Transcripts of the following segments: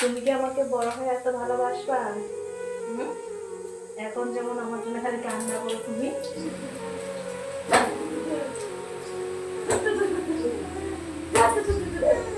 তুমি কি আমাকে বড় হয়ে এত ভালোবাসবা হুম? এখন যেমন আমার জন্য খালি কান্না করো তুমি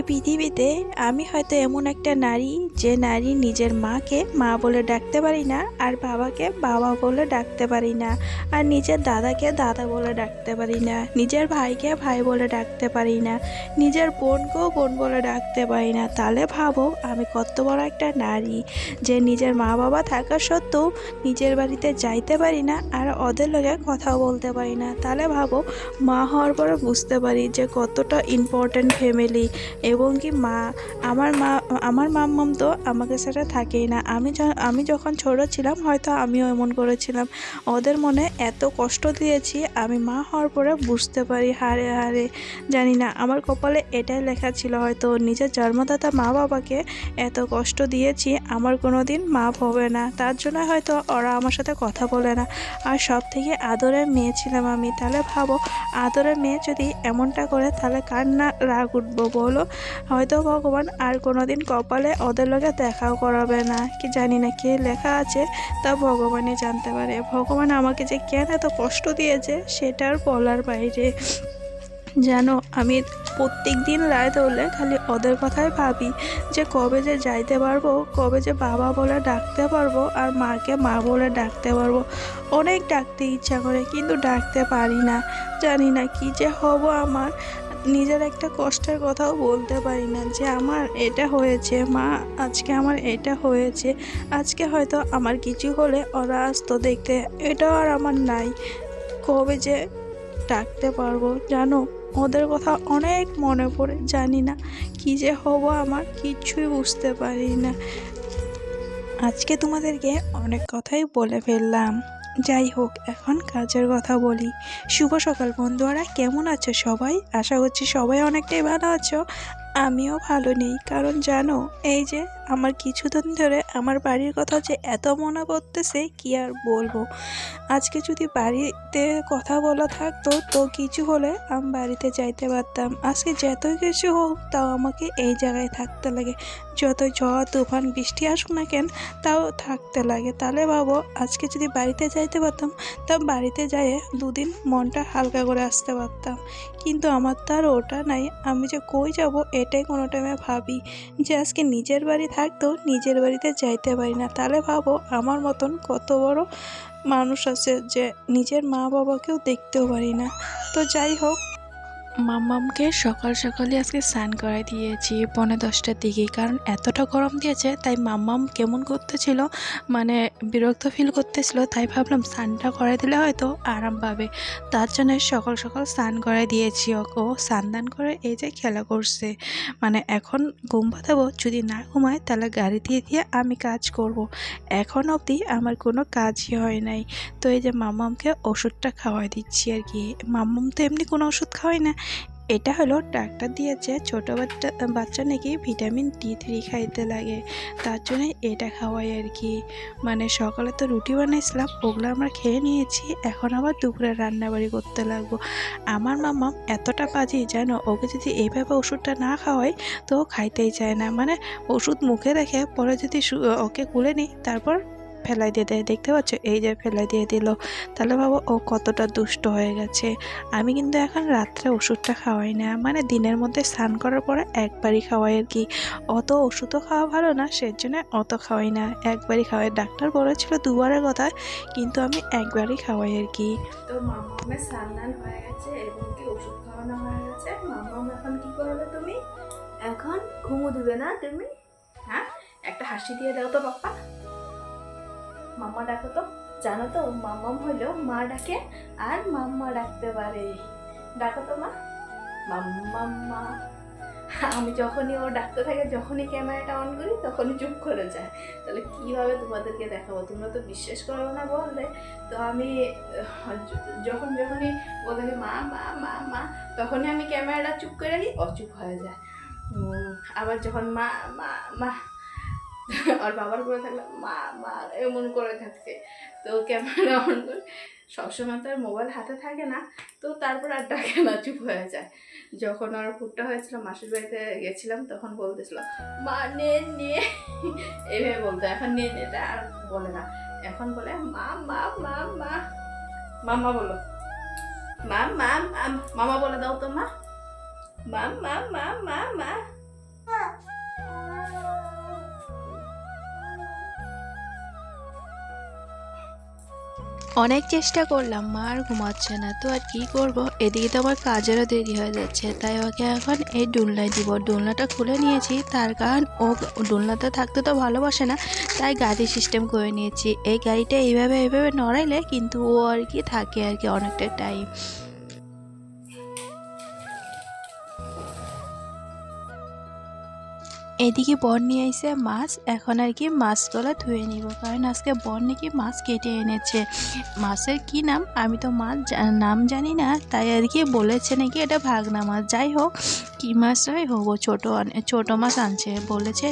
এই পৃথিবীতে আমি হয়তো এমন একটা নারী যে নারী নিজের মাকে মা বলে ডাকতে পারি না আর বাবাকে বাবা বলে ডাকতে পারি না আর নিজের দাদাকে দাদা বলে ডাকতে পারি না, নিজের ভাইকে ভাই বলে ডাকতে পারি না, নিজের বোনকেও বোন বলে ডাকতে পারি না। তাহলে ভাবো, আমি কত বড় একটা নারী যে নিজের মা বাবা থাকা সত্ত্বেও নিজের বাড়িতে যাইতে পারি না আর ওদের লোকে কথাও বলতে পারি না। তাহলে ভাবো, মা হওয়ার পরে বুঝতে পারি যে কতটা ইম্পর্ট্যান্ট ফ্যামিলি এবং কি মা, আমার মা, আমার মাম্মাম তো আমাকে সেটা থাকেই না। আমি আমি যখন ছোট ছিলাম, হয়তো আমিও এমন করেছিলাম। ওদের মনে এত কষ্ট দিয়েছি, আমি মা হওয়ার পরে বুঝতে পারি, হারে হারে, জানি না। আমার কপালে এটাই লেখা ছিল হয়তো, নিজের জন্মদাতা মা বাবাকে এত কষ্ট দিয়েছি, আমার কোনো দিন মাপ হবে না। তার জন্য হয়তো ওরা আমার সাথে কথা বলে না। আর সব থেকে আদরের মেয়ে ছিলাম আমি। তাহলে ভাবো, আদরের মেয়ে যদি এমনটা করে, তাহলে কার না রাগ উঠবো বলো? হয়তো ভগবান আর কোনোদিন কপালে ওদের লগে দেখাও করাবে না। কি জানি না কে লেখা আছে, তা ভগবানই জানতে পারে। ভগবান আমাকে যে কেন এত কষ্ট দিয়েছে সেটার বলার বাইরে। জানো, আমি প্রত্যেক দিন রাত হলে খালি ওদের কথাই ভাবি, যে কবে যে যাইতে পারব, কবে যে বাবা বলে ডাকতে পারব আর মাকে মা বলে ডাকতে পারব। অনেক ডাকতে ইচ্ছা করে, কিন্তু ডাকতে পারি না। জানি না কি যে হব আমার। নিজের একটা কষ্টের কথাও বলতে পারি না যে আমার এটা হয়েছে, মা, আজকে আমার এটা হয়েছে, আজকে হয়তো আমার কিছু হলে ওরা আসতো দেখতে, এটাও আর আমার নাই। কবে যে ডাকতে পারব জানো? ওদের কথা অনেক মনে পড়ে, জানি না কি যে হব আমার, কিছুই বুঝতে পারি না। আজকে তোমাদেরকে অনেক কথাই বলে ফেললাম। যাই হোক, এখন কাজের কথা বলি। শুভ সকাল বন্ধুরা কেমন আছো সবাই? আশা করছি সবাই অনেকটাই ভালো আছো। আমিও ভালো নেই। কারণ জানো, এই যে আমার কিছুদিন ধরে আমার বাড়ির কথা যে এত মনে পড়তেছে, কি আর বলব? আজকে যদি বাড়িতে কথা বলা থাকতো, তো কিছু হলে আমি বাড়িতে যাইতে পারতাম। আজকে যতই কিছু হোক, তাও আমাকে এই জায়গায় থাকতে লাগে। যত ঝড়, তুফান, বৃষ্টি আসুক না কেন, তাও থাকতে লাগে। তাহলে ভাবো, আজকে যদি বাড়িতে যাইতে পারতাম, তা বাড়িতে যেয়ে দুদিন মনটা হালকা করে আসতে পারতাম। কিন্তু আমার তো আর ওটা নাই। আমি যে কই যাব এটাই কোনো টাইমে ভাবি যে আজকে নিজের বাড়ি থাকতো নিজের বাড়িতে যাইতে পারি না। তাহলে ভাবো আমার মতন কত বড় মানুষ আছে যে নিজের মা বাবাকেও দেখতেও পারি না। তো যাই হোক মাম্মামকে সকাল সকালে আজকে স্নান করাই দিয়েছি, পৌনে দশটার দিকে কারণ এতটা গরম দিয়েছে, তাই মাম্মাম কেমন করতেছিল মানে বিরক্ত ফিল করতেছিল, তাই ভাবলাম স্নানটা করাই দিলে হয়তো আরাম পাবে। তার জন্য সকাল সকাল স্নান করাই দিয়েছি ওকে। স্নান দান করে এই যে খেলা করছে। মানে এখন ঘুম পাতাবো, যদি না ঘুমায় তাহলে গাড়ি দিয়ে দিয়ে আমি কাজ করব। এখন অবধি আমার কোনো কাজই হয় নাই। তো এই যে মাম্মামকে ওষুধটা খাওয়াই দিচ্ছি আর কি। মাম্মাম তো এমনি কোনো ওষুধ খাওয়াই না। এটা হলো ডাক্তার দিয়েছে, ছোটো বাচ্চা বাচ্চা নাকি ভিটামিন ডি থ্রি খাইতে লাগে। তার জন্য এটা খাওয়াই আর কি। মানে সকালে তো রুটি বানাইছিলাম, ওগুলো আমরা খেয়ে নিয়েছি, এখন আবার দুপুরে রান্নাবাড়ি করতে লাগবো। আমার মামা এতটা বাজি জানো, ওকে যদি এইভাবে ওষুধটা না খাওয়াই, তো খাইতেই চায় না। মানে ওষুধ মুখে রেখে পরে যদি ওকে কুলে নিই, তারপর ফেলাই দিয়ে দেয়। দেখতে পাচ্ছ? এই যে ফেলাই দিয়ে দিল। তাহলে ভাবো ও কতটা দুষ্ট হয়ে গেছে। আমি কিন্তু এখন রাত্রে ওষুধটা খাওয়াই না। মানে দিনের মধ্যে স্নান করার পরে একবারই খাওয়াই আর কি। অত ওষুধও খাওয়া ভালো না সেজন্য অত খাওয়াই না। একবারই খাওয়াই। ডাক্তার বলেছিল দুবারের কথা কিন্তু আমি একবারই খাওয়াই আর কি। তো মামামের স্নান হয়ে গেছে এবং কি ওষুধ খাওয়ানো হয়ে গেছে? মামাম এখন কি করবে তুমি? এখন ঘুমো দিবে না তুমি? হ্যাঁ? একটা হাসি দিয়ে দাও তো বাপ্পা মাম্মা ডাকো তো। জানো তো, মাম্মাম হইল মা ডাকে আর মাম্মা ডাকতে পারে। ডাকো তো মা। মাম্মা আমি যখনই ও ডাকতে থাকে, যখনই ক্যামেরাটা অন করি, তখনই চুপ করে যায়। তাহলে কীভাবে তোমাদেরকে দেখাবো? তোমরা তো বিশ্বাস করো না বললে। তো আমি, যখন যখনই বলে মা মা মা মা, তখনই আমি ক্যামেরাটা চুপ করে রাখি অচুপ হয়ে যায়। আবার যখন মা মা মা আর বাবার করে থাকলে মা মা এমন করে থাকছে। তো ক্যামেরা অন করে। সবসময় তো আর মোবাইল হাতে থাকে না, তো তারপর আর ডাকে না, চুপ হয়ে যায়। যখন আর ফুটটা হয়েছিল, মাসির বাড়িতে গেছিলাম, তখন বলতেছিল, মা, নে নে। এইভাবে বলতো। এখন নে নে তা আর বলে না। এখন বলে, মা মা মা মা। মামা বলো মা মা মামা বলে দাও তো, মা। মা মা মা মা মা। অনেক চেষ্টা করলাম, মা আর ঘুমাচ্ছে না। তো আর কি করব? এদিকে তো আমার কাজেরও দেরি হয়ে যাচ্ছে, তাই ওকে এখন এই ডুলনায় দিব। ডুলনাটা খুলে নিয়েছি, তার কারণ ও ডুলনাতে থাকতে তো ভালোবাসে না, তাই গাড়ি সিস্টেম করে নিয়েছি। এই গাড়িটা এইভাবে এইভাবে নড়াইলে কিন্তু ও আর কি থাকে আর কি অনেকটা টাইম এদিকে বর নিয়ে আইসে মাছ, এখন আর কি মাছগুলো ধুয়ে নিব। কারণ আজকে বর নাকি মাছ কেটে এনেছে। মাছের কি নাম? আমি তো মাছ নাম জানি না, তাই আর কি বলেছে নাকি এটা ভাগনা মাছ। যাই হোক, কী মাছ হয়? হব ছোটো ছোটো মাছ আনছে। বলেছে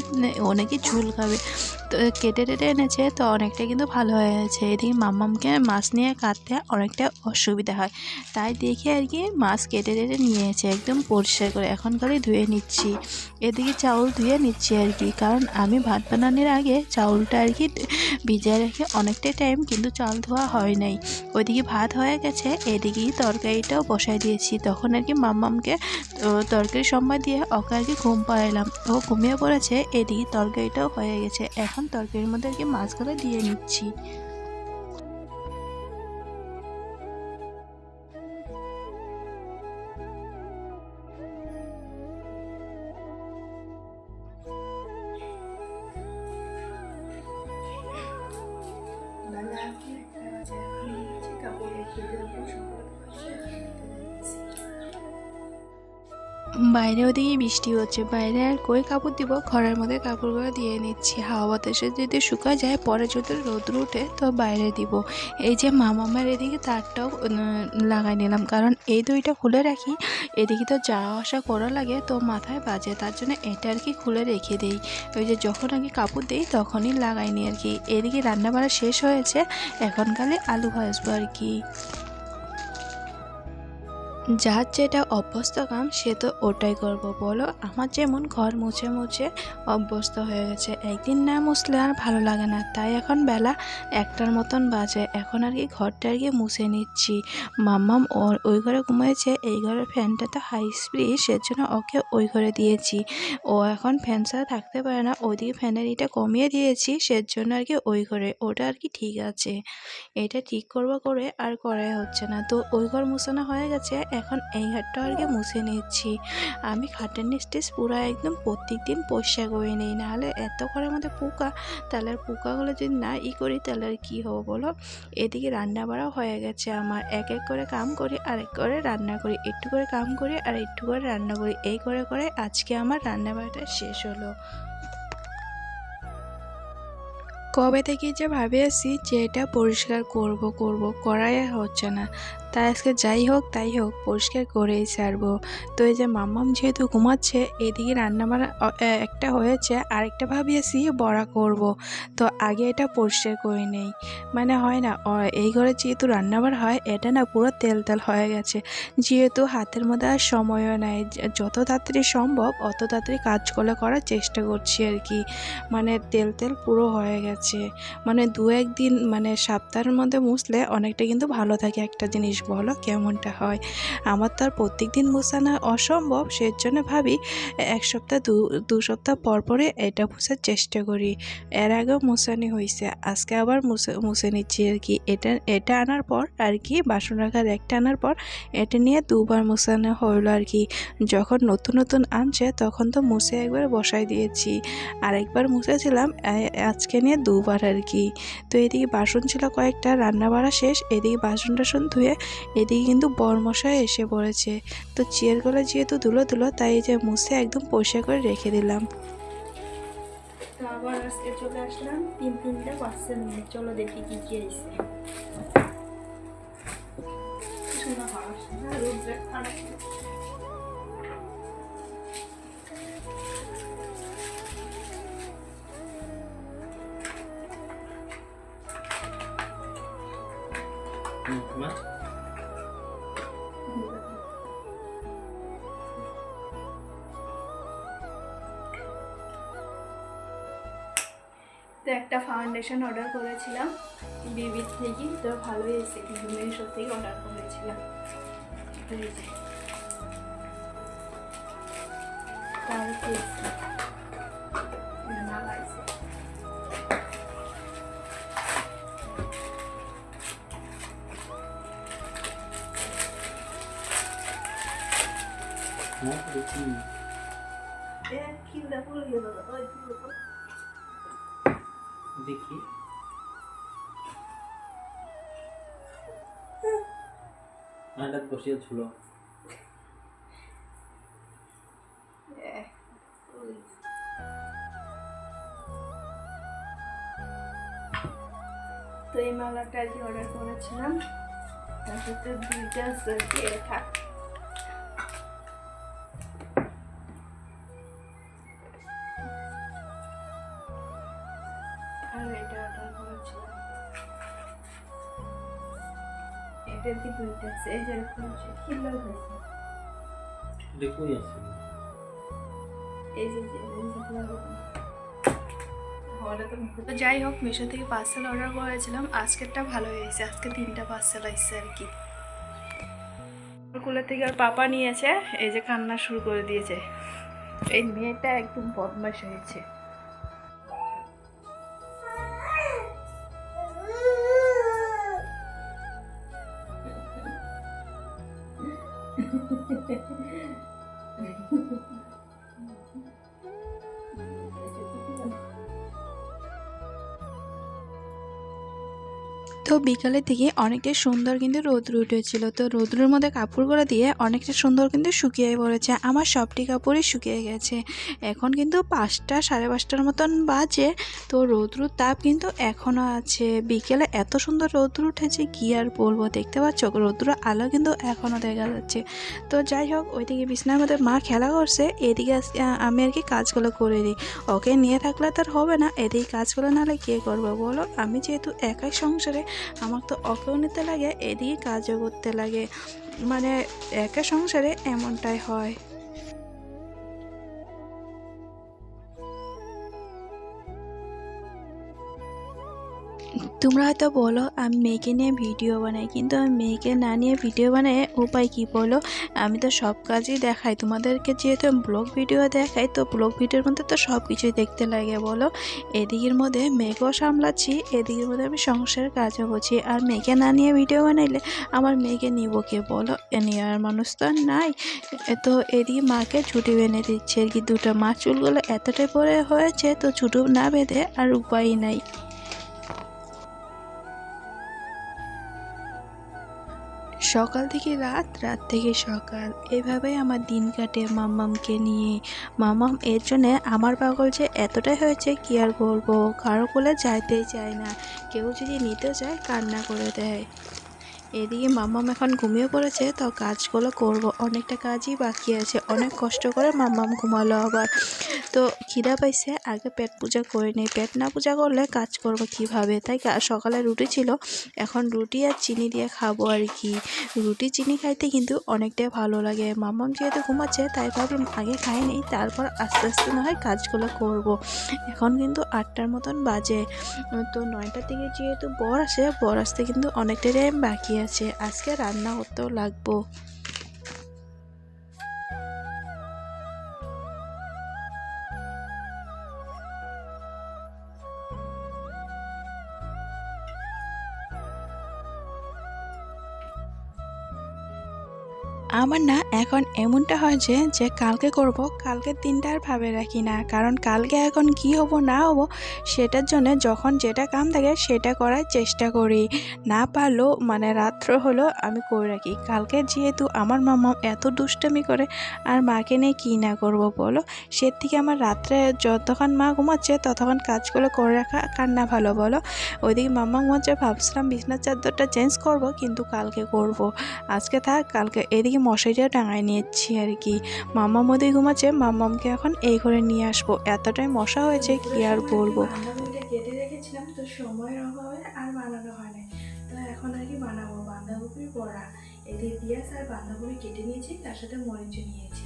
ও নাকি ঝুল খাবে তো কেটে টেটে এনেছে, তো অনেকটা কিন্তু ভালো হয়ে গেছে এদিকে মাম্মামকে মাছ নিয়ে কাটতে অনেকটা অসুবিধা হয়। তাই দেখে আর কি মাছ কেটে টেটে নিয়েছে, একদম পরিষ্কার করে। এখন খালি ধুয়ে নিচ্ছি। এদিকে চাউল ধুয়ে নিচ্ছি আর কি। কারণ আমি ভাত বানানোর আগে চাউলটা আর কি ভিজায় রেখে অনেকটাই টাইম কিন্তু চাল ধোয়া হয় নাই। ওইদিকে ভাত হয়ে গেছে, এদিকে তরকারিটাও বসাই দিয়েছি। তখন আর কি মাম্মামকে তরকারি সময় দিয়ে ওকে আর কি ঘুম পাড়াইলাম। ও ঘুমিয়ে পড়েছে, এদিকে তরকারিটাও হয়ে গেছে। এখন তরকারির মধ্যে কি মাছগুলো দিয়ে নিচ্ছি। বাইরে ওদিকে বৃষ্টি হচ্ছে। বাইরে আর কই কাপড় দিব? ঘরের মধ্যে কাপড়গুলো দিয়ে নিচ্ছি। হাওয়া বাতাসে যদি শুকা যায়, পরে যদি রোদ্র উঠে তো বাইরে দিব। এই যে মামামার এদিকে তারটাও লাগাই নিলাম। কারণ এই দুইটা খুলে রাখি, এদিকে তো যাওয়া আসা করা লাগে তো মাথায় বাজে। তার জন্য এটা আর কি খুলে রেখে দেই। ওই যে যখন আর কি কাপড় দিই, তখনই লাগাই নি আর কি। এদিকে রান্না বাড়া শেষ হয়েছে, এখন কালে আলু ভাজবো আর কি। যার যেটা অভ্যস্ত কাম, সে তো ওটাই করব। বলো, আমার যেমন ঘর মুছে মুছে অভ্যস্ত হয়ে গেছে। একদিন না মুছলে আর ভালো লাগে না। তাই এখন বেলা একটার মতন বাজে। এখন আর কি ঘরটা আর কি মুছে নিচ্ছি। মাম্মাম ওর ওই ঘরে ঘুমিয়েছে এই ঘরের ফ্যানটা তো হাই স্পিড, সেজন্য ওকে ওই ঘরে দিয়েছি। ও এখন ফ্যান ছাড়া থাকতে পারে না। ওইদিকে ফ্যানের এটা কমিয়ে দিয়েছি, সেজন্য আর কি ওই ঘরে। ওটা আর কি ঠিক আছে। এটা ঠিক করব করে আর করাই হচ্ছে না। তো ওই ঘর মুছানো হয়ে গেছে এখন এই ঘরটা আর কি মুছে নিচ্ছি। আমি খাটের নিচটিস পুরো একদম প্রত্যেক দিন পরিষ্কার করে নিই, নাহলে এত ঘরের মধ্যে পোকা, তাহলে আর পোকাগুলো যদি না ই করি, তাহলে আর কী হবে বলো? এদিকে রান্না বাড়াও হয়ে গেছে আমার। এক এক করে কাম করি আর এক করে রান্না করি। একটু করে কাম করি, আর একটু করে রান্না করি। এই করে করে আজকে আমার রান্না বাড়াটা শেষ হলো। কবে থেকে যে ভাবে আছি যে এটা পরিষ্কার করব করব, করাই হচ্ছে না। তাই আজকে যাই হোক, তাই হোক, পরিষ্কার করেই ছাড়বো। তো এই যে মাম্মাম যেহেতু ঘুমাচ্ছে, এদিকে রান্না বান্না অ- এ- একটা হয়েছে, আরেকটা ভাবিয়েছি বড়া করব। তো আগে এটা পরিষ্কার করে নেই। মানে হয় না এই ঘরে যেহেতু রান্নাবার হয়, এটা না পুরো তেল তেল হয়ে গেছে। যেহেতু হাতের মধ্যে আর সময়ও নাই যত তাড়াতাড়ি সম্ভব অত তাড়াতাড়ি কাজ কাজগুলো করার চেষ্টা করছি আর কি। মানে তেল তেল পুরো হয়ে গেছে। মানে দু একদিন মানে সপ্তাহের মধ্যে মুছলে অনেকটা কিন্তু ভালো থাকে একটা জিনিস বলো কেমনটা হয়। আমার তো আর প্রত্যেক দিন মোছানো অসম্ভব সেই জন্য ভাবি এক সপ্তাহ দু দু সপ্তাহ পর পরে এটা মোছার চেষ্টা করি। এর আগেও মোছানি হয়েছে আজকে আবার মুছে নিচ্ছি আর কি। এটা এটা আনার পর আর কি, বাসন রাখার একটা আনার পর এটা নিয়ে দুবার মোছানো হলো আর কি। যখন নতুন নতুন আনছে তখন তো মুছে একবার বসাই দিয়েছি। আর একবার মুছেছিলাম আজকে নিয়ে দুবার আর কি। তো এদিকে বাসন ছিল কয়েকটা রান্না বাড়া শেষ, এদিকে বাসন টাসন ধুয়ে এদিকে কিন্তু বরমশাই এসে পড়েছে। তো চেয়ারগুলো যেহেতু ধুলো ধুলো তাই এই যে মুছে একদম পরিষ্কার করে রেখে দিলাম। তো আবার আজকে চলে আসলাম। তিন তিনটা নিয়ে চলো দেখি কি কি আইছে একটা ফাউন্ডেশন অর্ডার করেছিলাম বিবির থেকে। তো ভালোই এসে মেশো থেকে অর্ডার করেছিলাম। কি। হ্যাঁ দেখি। দেখো, আন্ডাত বসিয়ে ওই। তো এই মালাটা আর কি অর্ডার করেছিলাম। তার সাথে দুইটা থাক এটার কি দুইটা আছে এই যে এরকম হয়েছে দেখুই আছে এই যে যে এই যে এরকম। হলে তো যাই হোক মিশো থেকে পার্সেল অর্ডার করেছিলাম আজকেরটা ভালো হয়েছে আজকে তিনটা পার্সেল আসছে আর কি কুলের থেকে আর পাপা নিয়েছে এই যে কান্না শুরু করে দিয়েছে এই মেয়েটা একদম বদমাশ হয়েছে তো বিকালের দিকে অনেকটা সুন্দর কিন্তু রৌদ্র উঠেছিল। তো রৌদ্রের মধ্যে কাপড়গুলো দিয়ে অনেকটা সুন্দর কিন্তু শুকিয়ে পড়েছে। আমার সবটি কাপড়ই শুকিয়ে গেছে। এখন কিন্তু পাঁচটা, সাড়ে পাঁচটার মতন বাজে। তো রৌদ্রুর তাপ কিন্তু এখনও আছে। বিকেলে এত সুন্দর রৌদ্র উঠেছে, কি আর বলব? দেখতে পাচ্ছ? রৌদ্র আলো কিন্তু এখনও দেখা যাচ্ছে। তো যাই হোক, ওইদিকে বিছনার মধ্যে মা খেলা করছে। এদিকে আমি আর কি কাজগুলো করে দিই ওকে নিয়ে থাকলে তো আর হবে না। এদিকে কাজগুলো নাহলে কে করব বলো? আমি যেহেতু একাই সংসারে আমার তো অকেও নিতে লাগে এদিকে কাজও করতে লাগে। মানে একা সংসারে এমনটাই হয়। তোমরা হয়তো বলো, আমি মেয়েকে নিয়ে ভিডিও বানাই, কিন্তু আমি মেয়েকে না নিয়ে ভিডিও বানাই উপায় কি বলো? আমি তো সব কাজই দেখাই। তোমাদেরকে যেহেতু ব্লগ ভিডিও দেখাই, তো ব্লগ ভিডিওর মধ্যে তো সব কিছুই দেখতে লাগে, বলো? এদিকের মধ্যে মেয়েকেও সামলাচ্ছি, এদিকের মধ্যে আমি সংসারের কাজও করছি। আর মেয়েকে না নিয়ে ভিডিও বানাইলে আমার মেয়েকে নিব কে, বলো? এ নেওয়ার মানুষ তো আর নাই। তো এদিকে মাকে ছুটি বেঁধে দিচ্ছে। আর কি দুটো মা চুলগুলো এতটাই পরে হয়েছে, তো ছুটু না বেঁধে আর উপায় নাই। সকাল থেকে রাত রাত থেকে সকাল। এভাবেই আমার দিন কাটে মাম্মামকে নিয়ে। মাম্মাম এর জন্যে আমার পাগল যে এতটাই হয়েছে, কি আর বলব? কারও কোলে যাইতেই চায় না। কেউ যদি নিতে চায়, কান্না করে দেয়। এদিকে মাম্মাম এখন ঘুমিয়ে পড়েছে, তো কাজগুলো করব। অনেকটা কাজই বাকি আছে। অনেক কষ্ট করে মাম্মাম ঘুমালো আবার। তো খিদা পাইছে, আগে পেট পূজা করে নিই। পেট না পূজা করলে কাজ করব কীভাবে? তাই সকালে রুটি ছিল, এখন রুটি আর চিনি দিয়ে খাব আর কি। রুটি, চিনি খাইতে কিন্তু অনেকটাই ভালো লাগে। মাম্মাম যেহেতু ঘুমাচ্ছে, তাই ভাবলাম আগে খাই নিই, তারপর আস্তে আস্তে না হয় কাজগুলো করব। এখন কিন্তু আটটার মতন বাজে। তো নয়টার দিকে যেহেতু বর আসে, বর আসতে কিন্তু অনেকটা টাইম বাকি আছে আজকে রান্না করতেও লাগবো। আমার না এখন এমনটা হয়েছে যে যে কালকে করব কালকের দিনটা আর ভাবে রাখি না। কারণ কালকে এখন কি হব, না হব, সেটার জন্য যখন যেটা কাম থাকে সেটা করার চেষ্টা করি। না পারলেও মানে রাত্র হলো আমি করে রাখি। কালকে যেহেতু আমার মামা এত দুষ্টামি করে, আর মাকে নিয়ে কী না করব বলো? সে থেকে আমার রাত্রে যতক্ষণ মা ঘুমাচ্ছে ততক্ষণ কাজগুলো করে রাখা কান্না ভালো বলো? ওইদিকে মামা ঘুমাচ্ছে, ভাবছিলাম বিছনার চাদরটা চেঞ্জ করব, কিন্তু কালকে করব। আজকে থাক, কালকে এদিকে মশারিটা টাঙায় নিয়েছি আর কি। মামা মধ্যে ঘুমাচ্ছে, মামামকে এখন এই ঘরে নিয়ে আসব। এতটাই মশা হয়েছে, কি আর বলব? কেটে রেখেছিলাম তো সময়ের অভাবে আর বানানো হয় নাই। তো এখন আর কি বানাবো, বাঁধাকপির বড়া, এদিকে পেঁয়াজ আর বাঁধাকপি কেটে নিয়েছি, তার সাথে মরিচও নিয়েছি।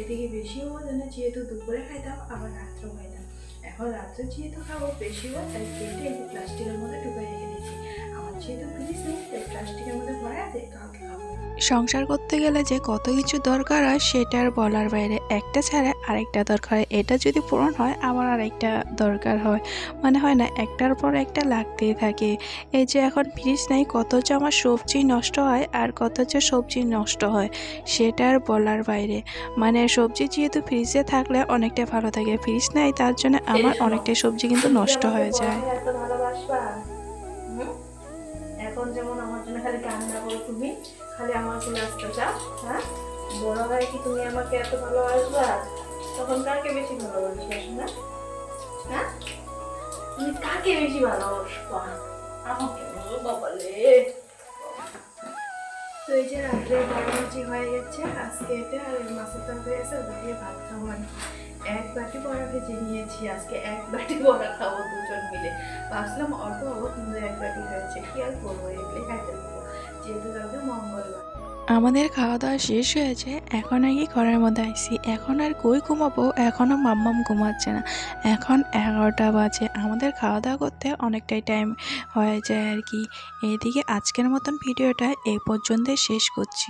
এদিকে বেশি হওয়ার জন্য যেহেতু দুপুরে খাইতাম, আবার রাত্রেও খাইতাম। এখন রাত্রে যেহেতু খাব, বেশি হয় তাই কেটে প্লাস্টিকের মধ্যে ঢুকে রেখে দিয়েছি। আমার যেহেতু ফ্রিজ নেই, তাই প্লাস্টিকের মধ্যে ভরা আছে কালকে খাব। সংসার করতে গেলে যে কত কিছু দরকার হয় সেটা আর বলার বাইরে। একটা ছাড়া আরেকটা দরকার হয়। এটা যদি পূরণ হয় আবার আরেকটা দরকার হয়। মানে হয় না একটার পর একটা লাগতেই থাকে। এই যে এখন ফ্রিজ নেই কত যে আমার সবজি নষ্ট হয় আর কত যে সবজি নষ্ট হয় সেটা আর বলার বাইরে। মানে সবজি যেহেতু ফ্রিজে থাকলে অনেকটা ভালো থাকে। ফ্রিজ নেই তার জন্য আমার অনেকটাই সবজি কিন্তু নষ্ট হয়ে যায়? এখন যেমন আমার জন্য খালি কান্না করো তুমি। খালি আমার চলে আসতে চাও হ্যাঁ? বড় হয় কি তুমি আমাকে এত ভালোবাসবা? তখন কাকে বেশি ভালোবাসবে না হ্যাঁ? তুমি কাকে বেশি ভালোবাসবা? আমাকে বলো তো এই যে রাত্রে বড় হয়ে গেছে, আজকে এটা আর মাছের তরকারি আছে ওটা দিয়ে ভাত খাব আর এক বাটি বড়া ভেজে নিয়েছি, আজকে এক বাটি বড়া খাব দুজন মিলে। ভাবছিলাম অল্প হব কিন্তু এক বাটি হয়েছে, কি আর করব? এগুলো খাইতে আমাদের খাওয়া দাওয়া শেষ হয়েছে, এখন আগে ঘরের মধ্যে আইসি। এখন আর কই ঘুমাবো? এখনও মাম্মাম ঘুমাচ্ছে না। এখন এগারোটা বাজে। আমাদের খাওয়া দাওয়া করতে অনেকটাই টাইম হয়ে যায় আর কি। এদিকে আজকের মতন ভিডিওটা এই পর্যন্ত শেষ করছি।